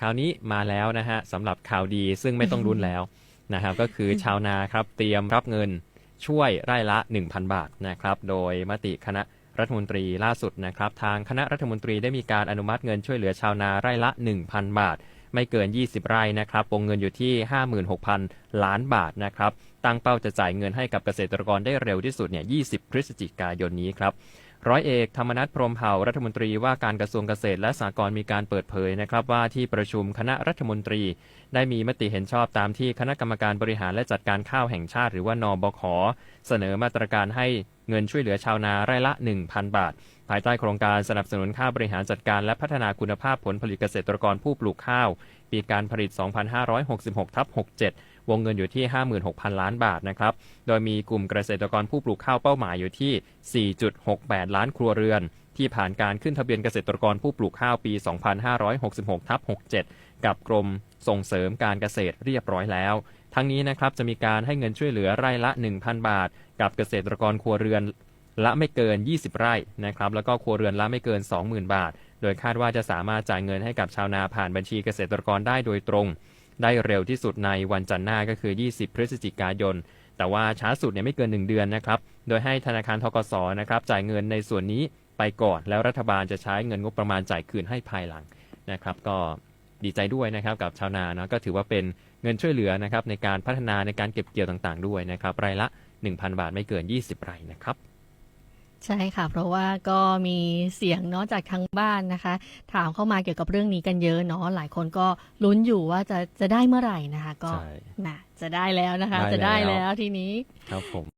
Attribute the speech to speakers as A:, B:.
A: คราวนี้มาแล้วนะฮะสำหรับข่าวดีซึ่งไม่ต้องรุ้นแล้วนะครับก็คือชาวนาครับเตรียมรับเงินช่วยไร่ละ 1,000 บาทนะครับโดยมติคณะรัฐมนตรีล่าสุดนะครับทางคณะรัฐมนตรีได้มีการอนุมัติเงินช่วยเหลือชาวนาไร่ละ 1,000 บาท ไม่เกิน 20 ไร่นะครับวงเงินอยู่ที่ 56,000 ล้านบาทนะครับตั้งเป้าจะจ่ายเงินให้กับเกษตรกรได้เร็วที่สุดเนี่ย 20 พฤศจิกายนนี้ครับ ร้อยเอกธรรมนัฐพรมเผ่ารัฐมนตรีว่าการกระทรวงเกษตรและสหกรณ์มีการเปิดเผยนะครับว่าที่ประชุมคณะรัฐมนตรี ได้มีมติเห็นชอบตามที่คณะกรรมการบริหารและจัดการข้าวแห่งชาติ หรือว่านบขเสนอมาตรการให้เงินช่วยเหลือชาวนาไร่ละ 1,000 บาท ภายใต้โครงการสนับสนุนค่าบริหารจัดการและพัฒนาคุณภาพผลผลิตเกษตรกรผู้ปลูกข้าว ปีการผลิต 2566ทับ67 วงเงินอยู่ที่ 56,000 ล้านบาทนะครับ โดยมีกลุ่มเกษตรกรผู้ปลูกข้าวเป้าหมายอยู่ที่ 4.68 ล้านครัวเรือน ที่ผ่านการขึ้นทะเบียนเกษตรกรผู้ปลูกข้าวปี 2566ทับ67 กับกรมส่งเสริมการเกษตรเรียบร้อยแล้วทั้งนี้นะครับจะมีการให้เงินช่วยเหลือไร่ละ 1,000 บาท กับเกษตรกรครัวเรือน ละไม่เกิน 20 ไร่นะครับแล้วก็ครัวเรือนละไม่เกิน 20,000 บาท โดยคาดว่าจะสามารถจ่ายเงินให้กับชาวนาผ่านบัญชีเกษตรกรได้โดยตรง ได้เร็วที่สุดในวันจันทร์หน้าก็คือ 20 พฤศจิกายน แต่ว่าช้าสุดเนี่ยไม่เกิน 1 เดือนนะครับโดยให้ธนาคารทกสนะครับจ่ายเงินในส่วนนี้ไปก่อนแล้วรัฐบาลจะใช้เงินงบประมาณจ่ายคืนให้ภายหลังนะครับก็ดีใจด้วยนะครับกับชาวนาเนาะก็ถือว่าเป็นเงินช่วยเหลือนะครับในการพัฒนาในการเก็บเกี่ยวต่างๆ ด้วยนะครับรายละ 1,000 บาทไม่เกิน 20 ไร่นะครับ
B: ใช่ค่ะ เพราะว่าก็มีเสียงเนาะจากทางบ้านนะคะ ถามเข้ามาเกี่ยวกับเรื่องนี้กันเยอะเนาะหลายคนก็ลุ้นอยู่ว่าจะจะได้เมื่อไหร่นะคะ ก็
A: ใช่
B: น่ะจะได้แล้วนะคะ
A: ได้
B: จะได้
A: แล้ว
B: แล้วทีนี้
A: ครับผม